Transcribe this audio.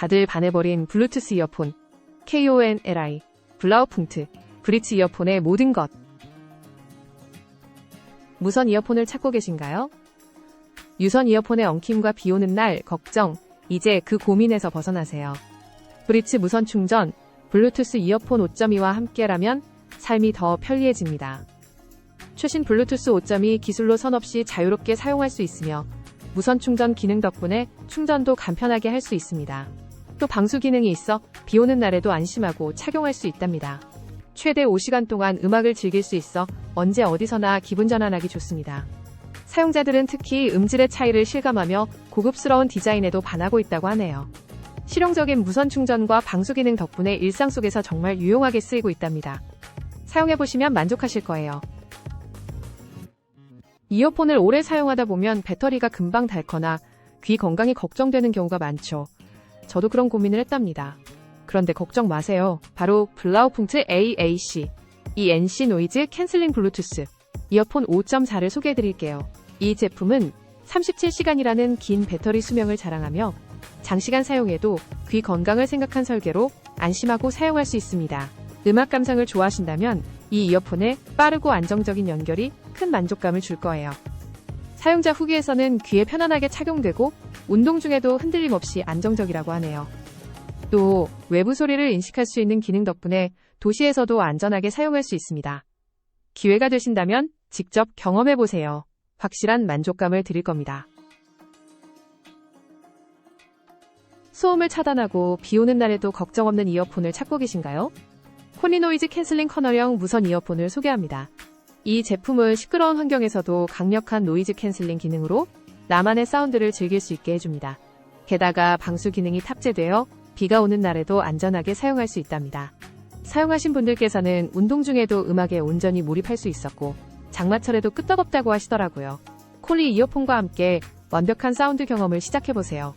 다들 반해버린 블루투스 이어폰 KONLI 블라우풍트 브리츠 이어폰의 모든 것 무선 이어폰을 찾고 계신가요? 유선 이어폰의 엉킴과 비 오는 날 걱정 이제 그 고민에서 벗어나세요. 브리츠 무선 충전 블루투스 이어폰 5.2와 함께라면 삶이 더 편리해집니다. 최신 블루투스 5.2 기술로 선 없이 자유롭게 사용할 수 있으며 무선 충전 기능 덕분에 충전도 간편하게 할 수 있습니다. 또 방수 기능이 있어 비 오는 날에도 안심하고 착용할 수 있답니다. 최대 5시간 동안 음악을 즐길 수 있어 언제 어디서나 기분 전환하기 좋습니다. 사용자들은 특히 음질의 차이를 실감하며 고급스러운 디자인에도 반하고 있다고 하네요. 실용적인 무선 충전과 방수 기능 덕분에 일상 속에서 정말 유용하게 쓰이고 있답니다. 사용해보시면 만족하실 거예요. 이어폰을 오래 사용하다 보면 배터리가 금방 닳거나 귀 건강이 걱정되는 경우가 많죠. 저도 그런 고민을 했답니다. 그런데 걱정 마세요. 바로 블라우풍트 AAC, 이 NC 노이즈 캔슬링 블루투스 이어폰 5.4를 소개해 드릴게요. 이 제품은 37시간이라는 긴 배터리 수명을 자랑하며 장시간 사용해도 귀 건강을 생각한 설계로 안심하고 사용할 수 있습니다. 음악 감상을 좋아하신다면 이 이어폰의 빠르고 안정적인 연결이 큰 만족감을 줄 거예요. 사용자 후기에서는 귀에 편안하게 착용되고 운동 중에도 흔들림 없이 안정적이라고 하네요. 또 외부 소리를 인식할 수 있는 기능 덕분에 도시에서도 안전하게 사용할 수 있습니다. 기회가 되신다면 직접 경험해 보세요. 확실한 만족감을 드릴 겁니다. 소음을 차단하고 비 오는 날에도 걱정 없는 이어폰을 찾고 계신가요? 코니노이즈 캔슬링 커널형 무선 이어폰을 소개합니다. 이 제품은 시끄러운 환경에서도 강력한 노이즈 캔슬링 기능으로 나만의 사운드를 즐길 수 있게 해줍니다. 게다가 방수 기능이 탑재되어 비가 오는 날에도 안전하게 사용할 수 있답니다. 사용하신 분들께서는 운동 중에도 음악에 온전히 몰입할 수 있었고 장마철에도 끄떡없다고 하시더라고요. 콜리 이어폰과 함께 완벽한 사운드 경험을 시작해보세요.